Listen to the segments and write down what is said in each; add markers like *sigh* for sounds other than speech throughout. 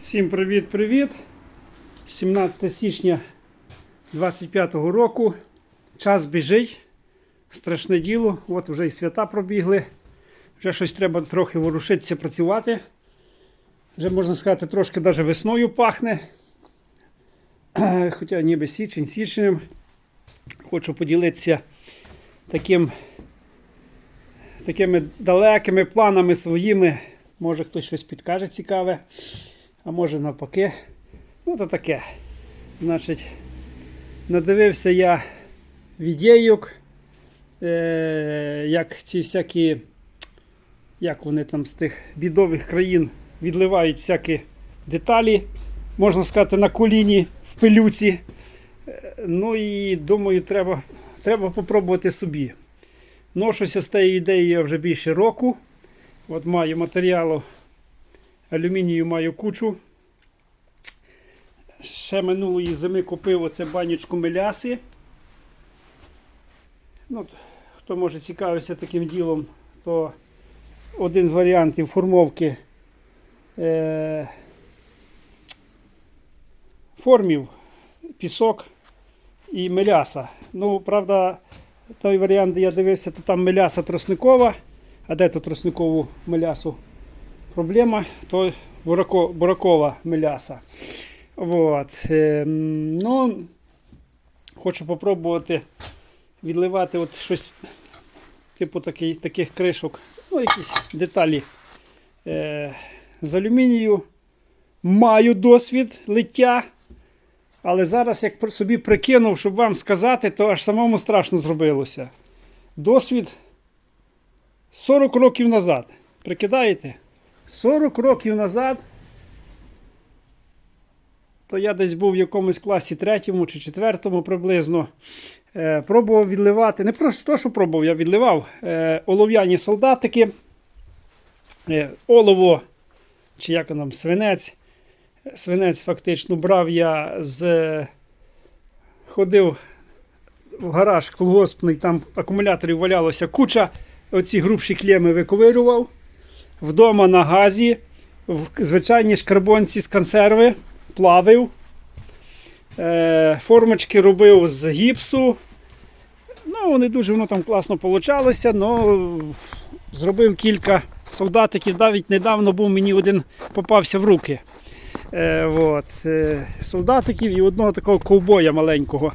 Всім привіт-привіт! 17 січня 25 року. Час біжить. Страшне діло. От вже і свята пробігли. Вже щось треба трохи ворушитися, працювати. Вже можна сказати, трошки навіть весною пахне. Хоча ніби січень, січнем. Хочу поділитися таким, такими далекими планами своїми. Може хтось щось підкаже цікаве. А може навпаки. Ну, то таке. Значить, надивився я відеїк, е, як ці всякі, як вони там з тих бідових країн відливають всякі деталі, можна сказати, на коліні в пилюці. Е, Ну і думаю, треба, треба попробувати собі. Ношуся з тією ідеєю вже більше року. От маю матеріалу алюмінію маю кучу. Ще минулої зими купив оце банючку меляси. Ну, хто може цікавитися таким ділом, то один з варіантів формовки е, формів пісок і меляса. Ну, правда, той варіант, де я дивився, то там меляса тросникова. А де тут тросникову мелясу? Проблема, то бурако, буракова меляса. Вот. Е, ну, хочу попробувати відливати от щось типу такий, таких кришок, ну, якісь деталі е, з алюмінію. Маю досвід лиття. Але зараз, як собі прикинув, щоб вам сказати, то аж самому страшно зробилося. Досвід 40 років назад. Прикидаєте? 40 років назад, то я десь був в якомусь класі третьому чи четвертому приблизно. Е, пробував відливати. Не просто то, що пробував, я відливав е, олов'яні солдатики, е, олово, чи як там, свинець. Свинець фактично брав я з. Ходив в гараж колгоспний, там акумуляторів валялося куча. Оці грубші клеми виковирював вдома на газі, в звичайній шкарбонці з консерви, плавив. Е, формочки робив з гіпсу. Ну, не дуже воно там класно получалося, але зробив кілька солдатиків. Навіть недавно був мені один попався в руки. Е, от, е, солдатиків і одного такого ковбоя маленького.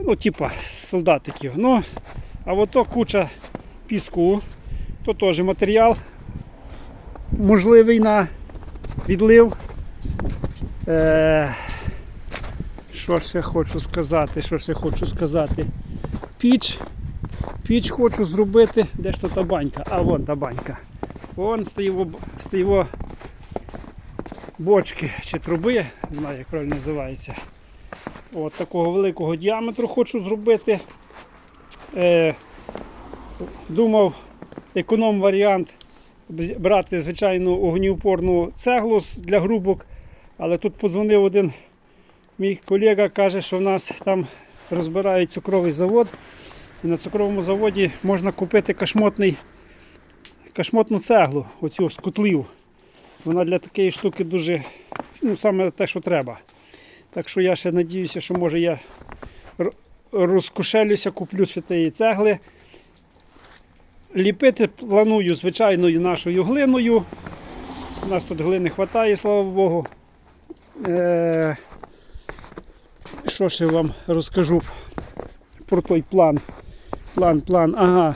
Ну, типа солдатиків. Ну, а ото куча піску, то теж матеріал можливий на відлив. Е, Що ще хочу сказати? Що ще хочу сказати? Піч. Піч хочу зробити. Де ж то та банька? А вон та банька. Вон стоїво, стоїво бочки чи труби, не знаю, як правильно називається. От такого великого діаметру хочу зробити. Е, Думав, економ варіант брати звичайну огнеупорну цеглу для грубок. Але тут подзвонив один мій колега, каже, що в нас там розбирають цукровий завод. І на цукровому заводі можна купити кашмотний, кашмотну цеглу, оцю з. Вона для такої штуки дуже ну, саме те, що треба. Так що я ще надіюся, що може я розкошелюся, куплю ще цегли. Ліпити планую звичайною нашою глиною. У нас тут глини вистачає, слава Богу. Е, Що ще вам розкажу про той план? План, план, ага.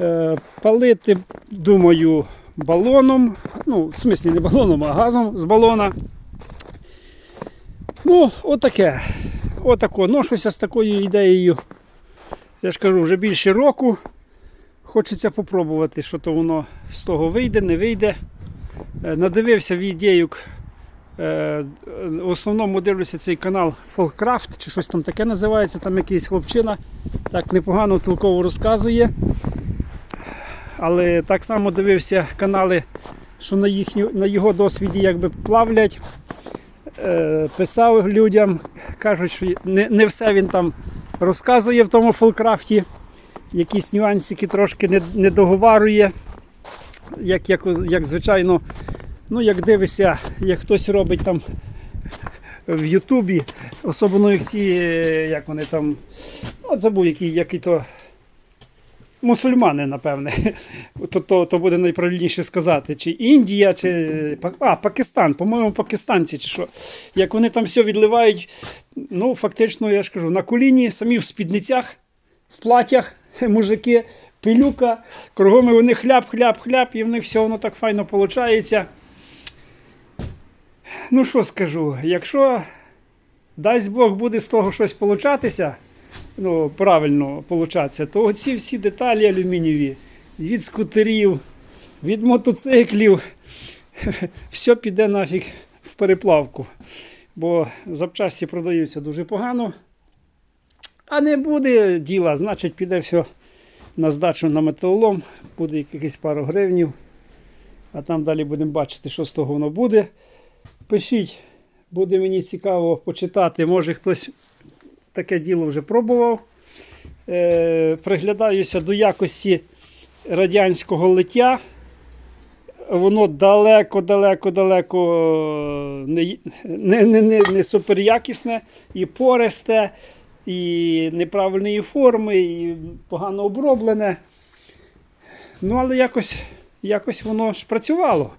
Е, Палити, думаю, балоном. Ну, в смислі не балоном, а газом з балона. Ну, отаке. Отако. Ношуся з такою ідеєю. Я ж кажу, вже більше року. Хочеться попробувати, що то воно з того вийде, не вийде. Е, Надивився відеюк. е, В основному дивлюся цей канал Folkcraft чи щось там таке називається, там якийсь хлопчина так непогано толково розказує. Але так само дивився канали, що на, їхню, на його досвіді якби плавлять. Е, Писав людям, кажуть, що не, не все він там розказує в тому фолкрафті якісь нюансики трошки не, не договарює, як, як, як звичайно Ну, як дивишся, як хтось робить там в Ютубі, особливо як ці, е, як вони там, от забув, які, які то мусульмани, напевне. *laughs* То, то, то буде найправильніше сказати. Чи Індія, чи а, Пакистан, по-моєму, пакистанці, чи що. Як вони там все відливають, ну, фактично, я ж кажу, на коліні, самі в спідницях, в платях, мужики, пилюка, кругом вони хляб, і в них все воно так файно виходить. Ну, що скажу, якщо дасть Бог буде з того щось получатися, ну, правильно получатися, то оці всі деталі алюмінієві від скутерів, від мотоциклів, *laughs* все піде нафіг в переплавку. Бо запчасті продаються дуже погано. А не буде діла, значить піде все на здачу на металолом, буде якихось пару гривнів. А там далі будемо бачити, що з того воно буде. Пишіть, буде мені цікаво почитати. Може хтось таке діло вже пробував. Е, приглядаюся до якості радянського лиття. Воно далеко, далеко, далеко не, не, не, не, не суперякісне і пористе, і неправильної форми, і погано оброблене. Ну, але якось, якось воно ж працювало.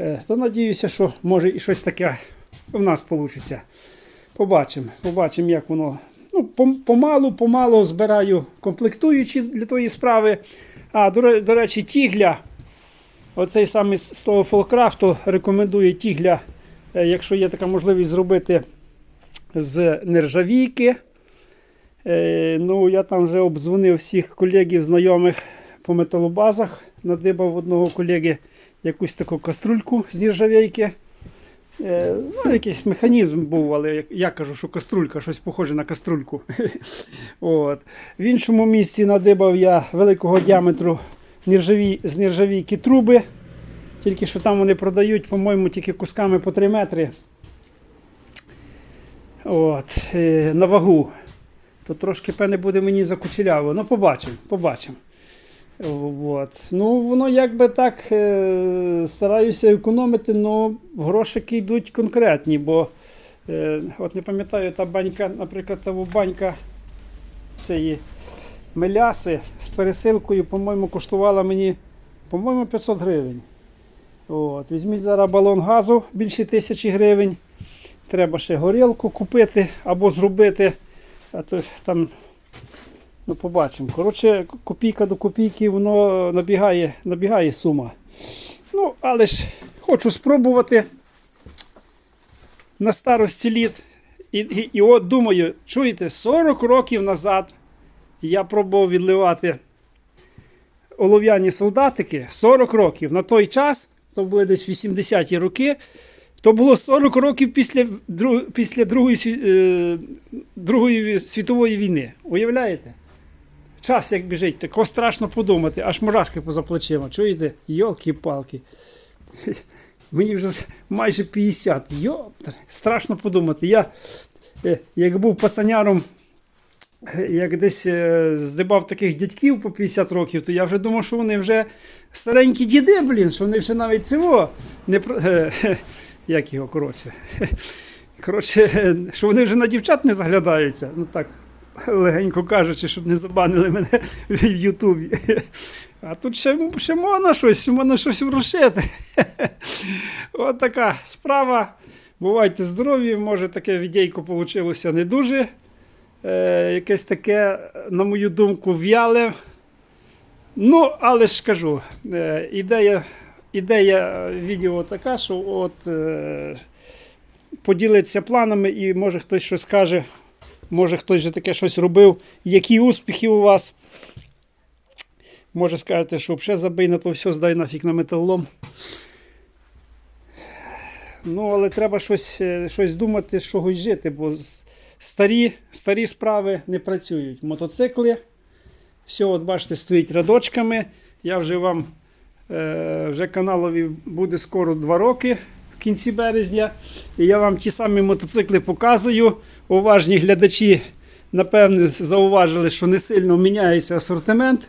Е, То надіюся, що може і щось таке в нас вийде. Побачимо, побачимо, як воно. Ну, помалу, помалу збираю комплектуючі для тої справи. А, до, до речі, тігля. Оцей самий з з того фолкрафту рекомендує тігля, е, якщо є така можливість зробити з нержавійки. Е, ну, я там вже обдзвонив всіх колегів, знайомих по металобазах. Надибав одного колеги якусь таку каструльку з нержавійки. Е, ну, якийсь механізм був, але я, я кажу, що каструлька, щось похоже на каструльку. *laughs* От. В іншому місці надибав я великого діаметру нержавій, з нержавійки труби. Тільки що там вони продають, по-моєму, тільки кусками по 3 метри. От, е, на вагу. То трошки певне буде мені закучеряво. Ну, побачимо, побачимо. От. Ну, воно якби так е, стараюся економити, але грошики йдуть конкретні, бо е, от не пам'ятаю, та банька, наприклад, та банька цієї меляси з пересилкою, по-моєму, коштувала мені, по-моєму, 500 гривень. От. Візьміть зараз балон газу більше тисячі гривень. Треба ще горілку купити або зробити. А то там Ну, побачимо. Коротше, копійка до копійки, воно набігає, набігає сума. Ну, але ж хочу спробувати на старості літ. І, і, і от думаю, чуєте, 40 років назад я пробував відливати олов'яні солдатики 40 років. На той час, то були десь 80-ті роки, то було 40 років після, після Другої, е, Другої світової війни. Уявляєте? Час як біжить, тако страшно подумати, аж мурашки поза плечима. Чуєте? Йолки-палки. *laughs* Мені вже майже 50. Йоптер. Страшно подумати. Я, е, як був пацаняром, як десь е, здибав таких дядьків по 50 років, то я вже думав, що вони вже старенькі діди, блін, що вони вже навіть цього не *laughs* е, як його коротше. *laughs* Коротше, що вони вже на дівчат не заглядаються. Ну так, легенько кажучи, щоб не забанили мене *laughs* в Ютубі. А тут ще, ще можна щось, можна щось врушити. *laughs* От така справа. Бувайте здорові, може таке відейко вийшло не дуже. Е, якесь таке, на мою думку, в'яле. Ну, але ж кажу, е, ідея, ідея відео така, що от е, поділиться планами і може хтось щось скаже, може хтось же таке щось робив, які успіхи у вас. Може скажете, що взагалі забий на то все, здай нафіг на металолом. Ну, але треба щось, е, щось думати, з чогось жити, бо старі, старі справи не працюють. Мотоцикли, все, от бачите, стоїть рядочками. Я вже вам вже каналові буде скоро 2 роки в кінці березня. І я вам ті самі мотоцикли показую. Уважні глядачі, напевне, зауважили, що не сильно міняється асортимент.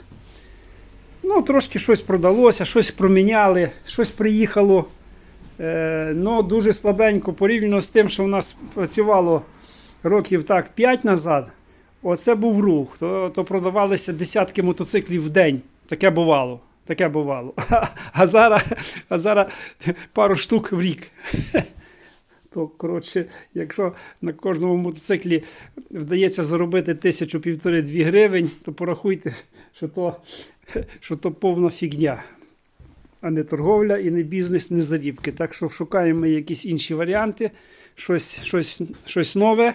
Ну, трошки щось продалося, щось проміняли, щось приїхало. Е, ну, дуже слабенько порівняно з тим, що в нас працювало років так 5 назад. Оце був рух. То, то продавалися десятки мотоциклів в день. Таке бувало. Таке бувало. *laughs* А зараз, а зараз пару штук в рік. *laughs* То, коротше, якщо на кожному мотоциклі вдається заробити тисячу півтори-дві гривень, то порахуйте, що то, *laughs* що то повна фігня, а не торговля і не бізнес, не зарібки. Так що шукаємо якісь інші варіанти, щось, щось, щось нове.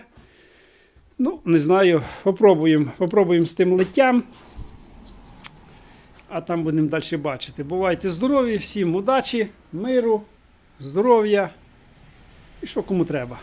Ну, не знаю, попробуємо, попробуємо з тим литтям. А там будемо далі бачити. Бувайте здорові, всім удачі, миру, здоров'я і що кому треба.